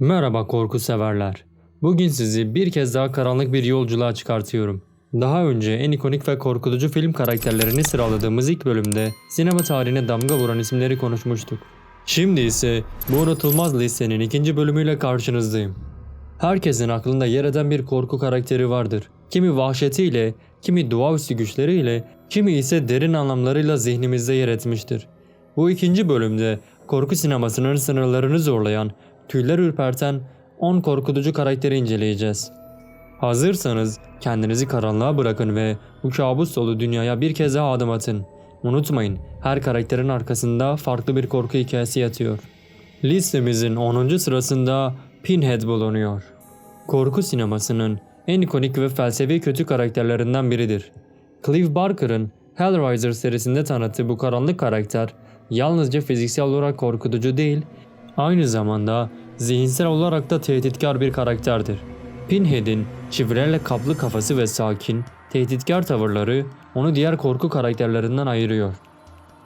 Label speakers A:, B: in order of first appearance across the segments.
A: Merhaba korku severler. Bugün sizi bir kez daha karanlık bir yolculuğa çıkartıyorum. Daha önce en ikonik ve korkutucu film karakterlerini sıraladığımız ilk bölümde sinema tarihine damga vuran isimleri konuşmuştuk. Şimdi ise bu unutulmaz listenin ikinci bölümüyle karşınızdayım. Herkesin aklında yer eden bir korku karakteri vardır. Kimi vahşetiyle, kimi doğaüstü güçleriyle, kimi ise derin anlamlarıyla zihnimizde yer etmiştir. Bu ikinci bölümde korku sinemasının sınırlarını zorlayan, tüyler ürperten 10 korkutucu karakteri inceleyeceğiz. Hazırsanız kendinizi karanlığa bırakın ve bu kabus dolu dünyaya bir kez daha adım atın. Unutmayın her karakterin arkasında farklı bir korku hikayesi yatıyor. Listemizin 10. sırasında Pinhead bulunuyor. Korku sinemasının en ikonik ve felsefi kötü karakterlerinden biridir. Clive Barker'ın Hellraiser serisinde tanıttığı bu karanlık karakter yalnızca fiziksel olarak korkutucu değil, aynı zamanda zihinsel olarak da tehditkar bir karakterdir. Pinhead'in çivrilerle kaplı kafası ve sakin, tehditkar tavırları onu diğer korku karakterlerinden ayırıyor.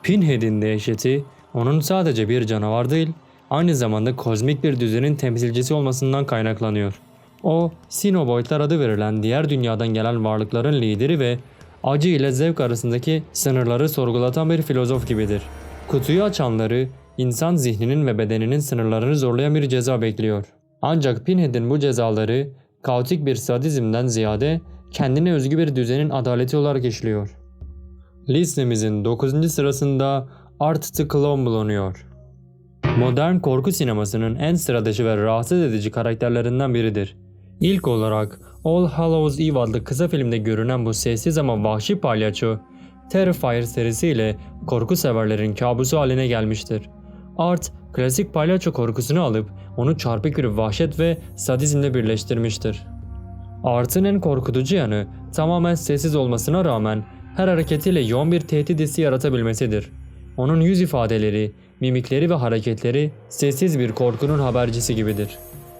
A: Pinhead'in dehşeti onun sadece bir canavar değil, aynı zamanda kozmik bir düzenin temsilcisi olmasından kaynaklanıyor. O, Sinoboidlar adı verilen diğer dünyadan gelen varlıkların lideri ve acı ile zevk arasındaki sınırları sorgulatan bir filozof gibidir. Kutuyu açanları, insan zihninin ve bedeninin sınırlarını zorlayan bir ceza bekliyor. Ancak Pinhead'in bu cezaları kaotik bir sadizmden ziyade kendine özgü bir düzenin adaleti olarak işliyor. Listemizin 9. sırasında Art the Clown bulunuyor. Modern korku sinemasının en sıradışı ve rahatsız edici karakterlerinden biridir. İlk olarak All Hallows Eve adlı kısa filmde görünen bu sessiz ama vahşi palyaço, Terrifier serisiyle korku severlerin kabusu haline gelmiştir. Art, klasik palyaço korkusunu alıp onu çarpık bir vahşet ve sadizmle birleştirmiştir. Art'ın en korkutucu yanı tamamen sessiz olmasına rağmen her hareketiyle yoğun bir tehdit hissi yaratabilmesidir. Onun yüz ifadeleri, mimikleri ve hareketleri sessiz bir korkunun habercisi gibidir.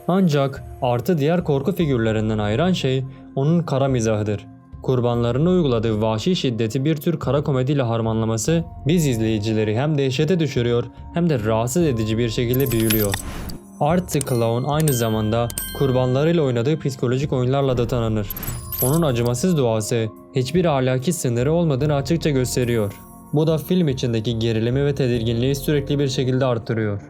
A: Ancak Art'ı diğer korku figürlerinden ayıran şey onun kara mizahıdır. Kurbanlarına uyguladığı vahşi şiddeti bir tür kara komediyle harmanlaması biz izleyicileri hem dehşete düşürüyor hem de rahatsız edici bir şekilde büyülüyor. Art the Clown aynı zamanda kurbanlarıyla oynadığı psikolojik oyunlarla da tanınır. Onun acımasız doğası hiçbir ahlaki sınırı olmadığını açıkça gösteriyor. Bu da film içindeki gerilimi ve tedirginliği sürekli bir şekilde arttırıyor.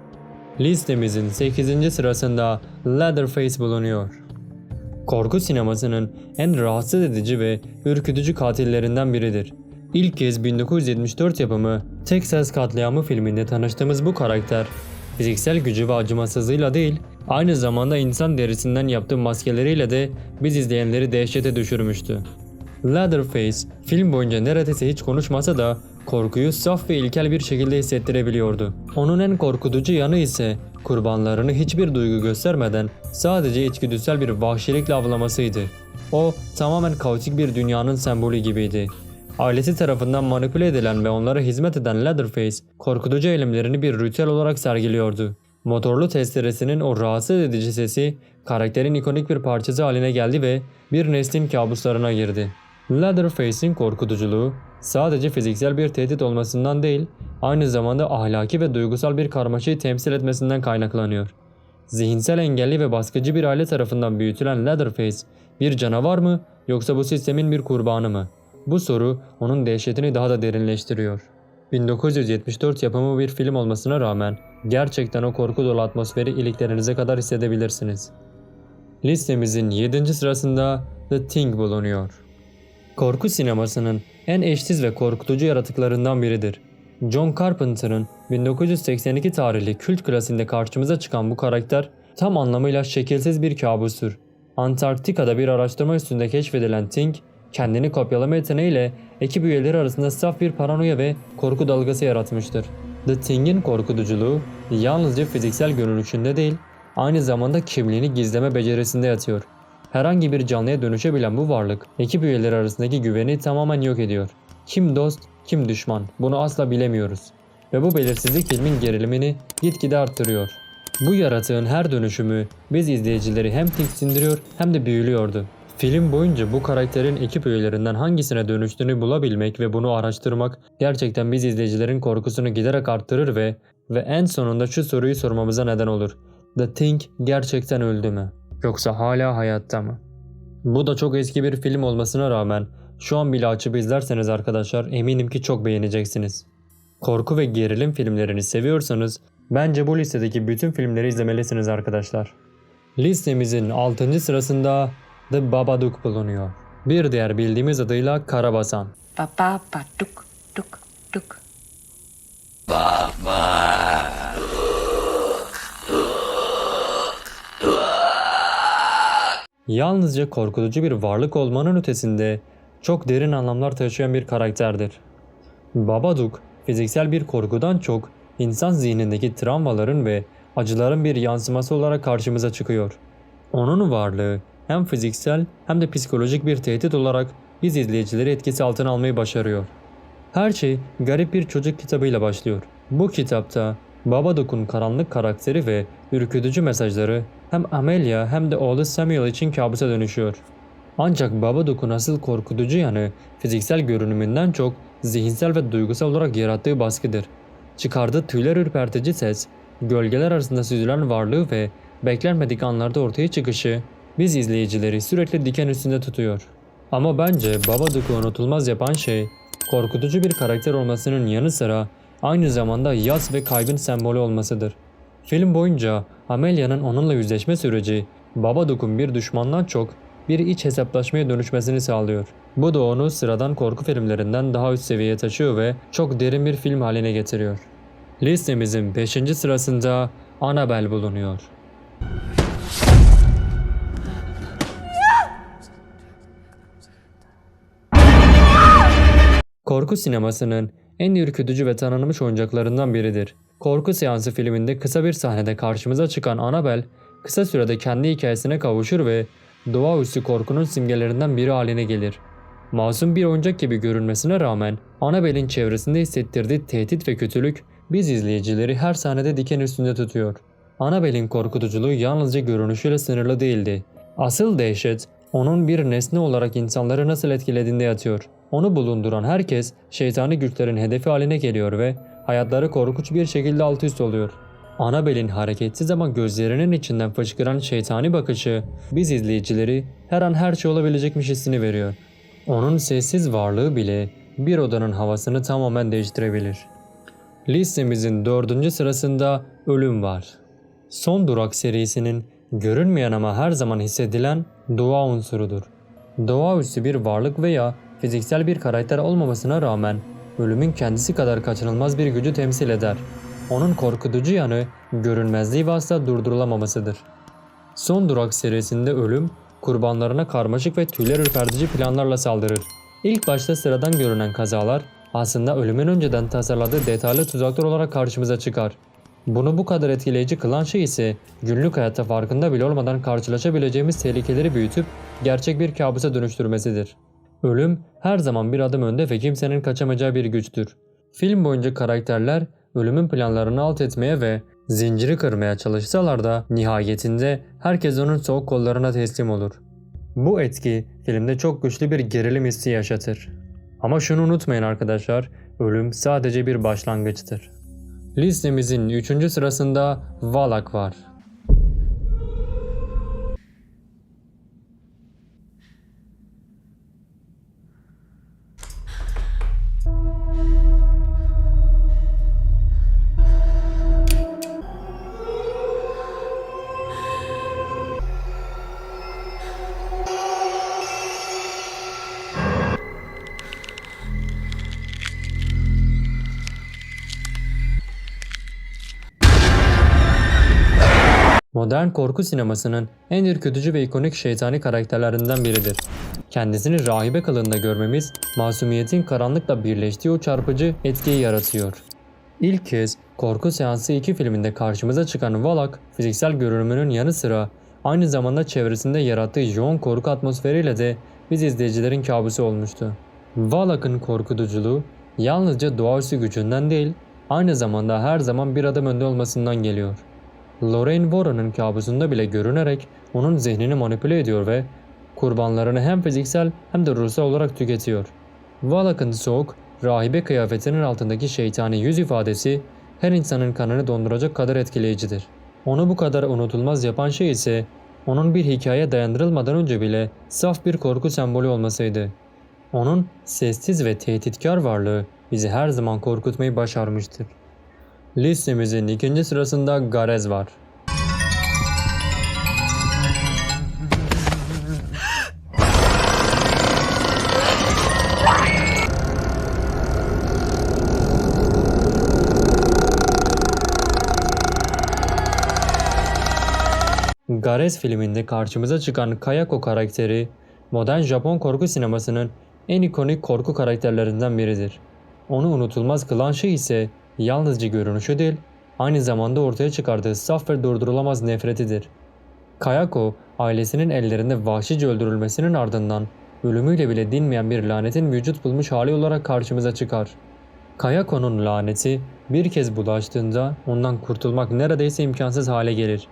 A: Listemizin 8. sırasında Leatherface bulunuyor. Korku sinemasının en rahatsız edici ve ürkütücü katillerinden biridir. İlk kez 1974 yapımı Texas Katliamı filminde tanıştığımız bu karakter, fiziksel gücü ve acımasızlığıyla değil, aynı zamanda insan derisinden yaptığı maskeleriyle de biz izleyenleri dehşete düşürmüştü. Leatherface film boyunca neredeyse hiç konuşmasa da korkuyu saf ve ilkel bir şekilde hissettirebiliyordu. Onun en korkutucu yanı ise kurbanlarını hiçbir duygu göstermeden sadece içgüdüsel bir vahşilikle avlamasıydı. O tamamen kaotik bir dünyanın sembolü gibiydi. Ailesi tarafından manipüle edilen ve onlara hizmet eden Leatherface, korkutucu eylemlerini bir ritüel olarak sergiliyordu. Motorlu testeresinin o rahatsız edici sesi, karakterin ikonik bir parçası haline geldi ve bir neslin kabuslarına girdi. Leatherface'in korkutuculuğu sadece fiziksel bir tehdit olmasından değil, aynı zamanda ahlaki ve duygusal bir karmaşayı temsil etmesinden kaynaklanıyor. Zihinsel engelli ve baskıcı bir aile tarafından büyütülen Leatherface bir canavar mı yoksa bu sistemin bir kurbanı mı? Bu soru onun dehşetini daha da derinleştiriyor. 1974 yapımı bir film olmasına rağmen gerçekten o korku dolu atmosferi iliklerinize kadar hissedebilirsiniz. Listemizin 7. sırasında The Thing bulunuyor. Korku sinemasının en eşsiz ve korkutucu yaratıklarından biridir. John Carpenter'ın 1982 tarihli kült klasinde karşımıza çıkan bu karakter tam anlamıyla şekilsiz bir kabustur. Antarktika'da bir araştırma üstünde keşfedilen Thing, kendini kopyalama yeteneğiyle ekip üyeleri arasında saf bir paranoya ve korku dalgası yaratmıştır. The Thing'in korkutuculuğu yalnızca fiziksel görünüşünde değil, aynı zamanda kimliğini gizleme becerisinde yatıyor. Herhangi bir canlıya dönüşebilen bu varlık ekip üyeleri arasındaki güveni tamamen yok ediyor. Kim dost, kim düşman bunu asla bilemiyoruz. Ve bu belirsizlik filmin gerilimini gitgide arttırıyor. Bu yaratığın her dönüşümü biz izleyicileri hem tiksindiriyor hem de büyülüyordu. Film boyunca bu karakterin ekip üyelerinden hangisine dönüştüğünü bulabilmek ve bunu araştırmak gerçekten biz izleyicilerin korkusunu giderek arttırır ve ve en sonunda şu soruyu sormamıza neden olur. The Thing gerçekten öldü mü? Yoksa hala hayatta mı? Bu da çok eski bir film olmasına rağmen şu an bile açıp izlerseniz arkadaşlar eminim ki çok beğeneceksiniz. Korku ve gerilim filmlerini seviyorsanız bence bu listedeki bütün filmleri izlemelisiniz arkadaşlar. Listemizin 6. sırasında The Babadook bulunuyor. Bir diğer bildiğimiz adıyla Karabasan.
B: ba ba ba duk duk duk.
A: Yalnızca korkutucu bir varlık olmanın ötesinde çok derin anlamlar taşıyan bir karakterdir. Babadook, fiziksel bir korkudan çok insan zihnindeki travmaların ve acıların bir yansıması olarak karşımıza çıkıyor. Onun varlığı hem fiziksel hem de psikolojik bir tehdit olarak biz izleyicileri etkisi altına almayı başarıyor. Her şey garip bir çocuk kitabıyla başlıyor. Bu kitapta Babadook'un karanlık karakteri ve ürkütücü mesajları hem Amelia hem de oğlu Samuel için kabusa dönüşüyor. Ancak Babadook'un asıl korkutucu yanı fiziksel görünümünden çok zihinsel ve duygusal olarak yarattığı baskıdır. Çıkardığı tüyler ürpertici ses, gölgeler arasında süzülen varlığı ve beklenmedik anlarda ortaya çıkışı biz izleyicileri sürekli diken üstünde tutuyor. Ama bence Babadook'u unutulmaz yapan şey korkutucu bir karakter olmasının yanı sıra aynı zamanda yas ve kaybın sembolü olmasıdır. Film boyunca Amelia'nın onunla yüzleşme süreci Babadook'un bir düşmandan çok bir iç hesaplaşmaya dönüşmesini sağlıyor. Bu da onu sıradan korku filmlerinden daha üst seviyeye taşıyor ve çok derin bir film haline getiriyor. Listemizin 5. sırasında Annabelle bulunuyor. Korku sinemasının en ürkütücü ve tanınmış oyuncaklarından biridir. Korku seansı filminde kısa bir sahnede karşımıza çıkan Annabelle kısa sürede kendi hikayesine kavuşur ve doğaüstü korkunun simgelerinden biri haline gelir. Masum bir oyuncak gibi görünmesine rağmen Annabelle'in çevresinde hissettirdiği tehdit ve kötülük biz izleyicileri her sahnede diken üstünde tutuyor. Annabelle'in korkutuculuğu yalnızca görünüşüyle sınırlı değildi. Asıl dehşet onun bir nesne olarak insanları nasıl etkilediğinde yatıyor. Onu bulunduran herkes şeytani güçlerin hedefi haline geliyor ve hayatları korkunç bir şekilde alt üst oluyor. Annabelle'in hareketsiz ama gözlerinin içinden fışkıran şeytani bakışı biz izleyicileri her an her şey olabilecekmiş hissini veriyor. Onun sessiz varlığı bile bir odanın havasını tamamen değiştirebilir. Listemizin dördüncü sırasında ölüm var. Son Durak serisinin görünmeyen ama her zaman hissedilen doğa unsurudur. Doğaüstü bir varlık veya fiziksel bir karakter olmamasına rağmen ölümün kendisi kadar kaçınılmaz bir gücü temsil eder. Onun korkutucu yanı görünmezliği ve asla durdurulamamasıdır. Son Durak serisinde ölüm kurbanlarına karmaşık ve tüyler ürpertici planlarla saldırır. İlk başta sıradan görünen kazalar aslında ölümün önceden tasarladığı detaylı tuzaklar olarak karşımıza çıkar. Bunu bu kadar etkileyici kılan şey ise günlük hayatta farkında bile olmadan karşılaşabileceğimiz tehlikeleri büyütüp gerçek bir kabusa dönüştürmesidir. Ölüm her zaman bir adım önde ve kimsenin kaçamayacağı bir güçtür. Film boyunca karakterler ölümün planlarını alt etmeye ve zinciri kırmaya çalışsalar da nihayetinde herkes onun soğuk kollarına teslim olur. Bu etki filmde çok güçlü bir gerilim hissi yaşatır. Ama şunu unutmayın arkadaşlar, ölüm sadece bir başlangıçtır. Listemizin 3. sırasında Valak var. Modern korku sinemasının en ürkütücü ve ikonik şeytani karakterlerinden biridir. Kendisini rahibe kılığında görmemiz, masumiyetin karanlıkla birleştiği o çarpıcı etkiyi yaratıyor. İlk kez korku seansı 2 filminde karşımıza çıkan Valak, fiziksel görünümünün yanı sıra aynı zamanda çevresinde yarattığı yoğun korku atmosferiyle de biz izleyicilerin kabusu olmuştu. Valak'ın korkutuculuğu yalnızca doğaüstü gücünden değil, aynı zamanda her zaman bir adım önde olmasından geliyor. Lorraine Warren'ın kabusunda bile görünerek onun zihnini manipüle ediyor ve kurbanlarını hem fiziksel hem de ruhsal olarak tüketiyor. Valak'ın soğuk, rahibe kıyafetinin altındaki şeytani yüz ifadesi her insanın kanını donduracak kadar etkileyicidir. Onu bu kadar unutulmaz yapan şey ise onun bir hikaye dayandırılmadan önce bile saf bir korku sembolü olmasıydı. Onun sessiz ve tehditkar varlığı bizi her zaman korkutmayı başarmıştır. Listemizin ikinci sırasında Garez var. Garez filminde karşımıza çıkan Kayako karakteri, modern Japon korku sinemasının en ikonik korku karakterlerinden biridir. Onu unutulmaz kılan şey ise yalnızca görünüşü değil, aynı zamanda ortaya çıkardığı saf ve durdurulamaz nefretidir. Kayako, ailesinin ellerinde vahşice öldürülmesinin ardından ölümüyle bile dinmeyen bir lanetin vücut bulmuş hali olarak karşımıza çıkar. Kayako'nun laneti bir kez bulaştığında ondan kurtulmak neredeyse imkansız hale gelir.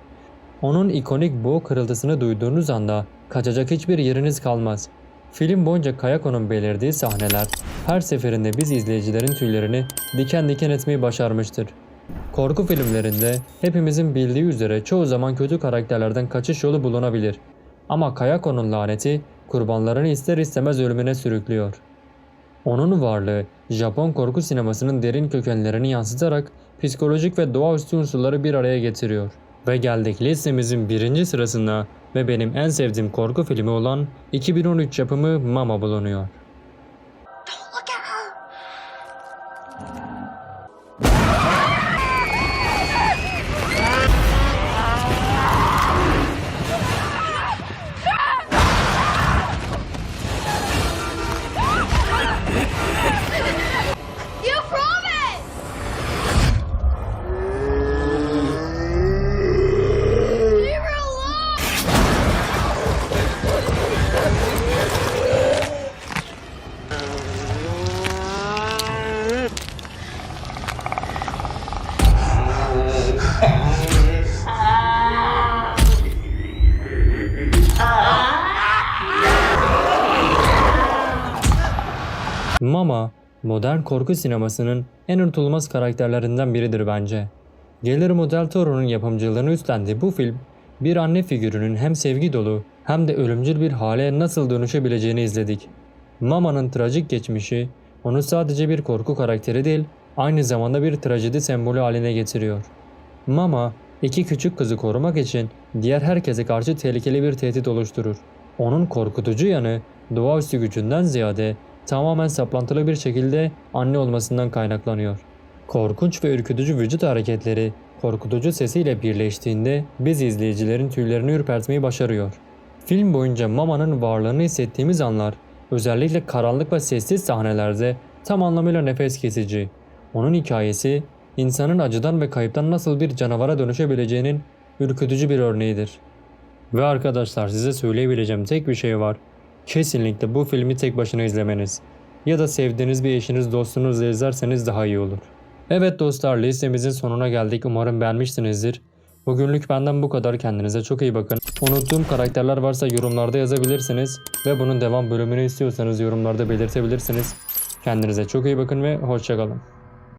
A: Onun ikonik boğ kırıltısını duyduğunuz anda kaçacak hiçbir yeriniz kalmaz. Film boyunca Kayako'nun belirdiği sahneler her seferinde biz izleyicilerin tüylerini diken diken etmeyi başarmıştır. Korku filmlerinde hepimizin bildiği üzere çoğu zaman kötü karakterlerden kaçış yolu bulunabilir. Ama Kayako'nun laneti kurbanlarını ister istemez ölümüne sürüklüyor. Onun varlığı Japon korku sinemasının derin kökenlerini yansıtarak psikolojik ve doğaüstü unsurları bir araya getiriyor. Ve geldik listemizin birinci sırasına ve benim en sevdiğim korku filmi olan 2013 yapımı Mama bulunuyor. Mama, modern korku sinemasının en unutulmaz karakterlerinden biridir bence. Guillermo del Toro'nun yapımcılığını üstlendiği bu film, bir anne figürünün hem sevgi dolu hem de ölümcül bir hale nasıl dönüşebileceğini izledik. Mama'nın trajik geçmişi, onu sadece bir korku karakteri değil, aynı zamanda bir trajedi sembolü haline getiriyor. Mama, iki küçük kızı korumak için diğer herkese karşı tehlikeli bir tehdit oluşturur. Onun korkutucu yanı doğaüstü gücünden ziyade tamamen saplantılı bir şekilde anne olmasından kaynaklanıyor. Korkunç ve ürkütücü vücut hareketleri korkutucu sesiyle birleştiğinde biz izleyicilerin tüylerini ürpertmeyi başarıyor. Film boyunca Mama'nın varlığını hissettiğimiz anlar özellikle karanlık ve sessiz sahnelerde tam anlamıyla nefes kesici. Onun hikayesi insanın acıdan ve kayıptan nasıl bir canavara dönüşebileceğinin ürkütücü bir örneğidir. Ve arkadaşlar size söyleyebileceğim tek bir şey var. Kesinlikle bu filmi tek başına izlemeniz. Ya da sevdiğiniz bir eşiniz dostunuzla izlerseniz daha iyi olur. Evet dostlar listemizin sonuna geldik. Umarım beğenmişsinizdir. Bugünlük benden bu kadar. Kendinize çok iyi bakın. Unuttuğum karakterler varsa yorumlarda yazabilirsiniz. Ve bunun devam bölümünü istiyorsanız yorumlarda belirtebilirsiniz. Kendinize çok iyi bakın ve hoşçakalın.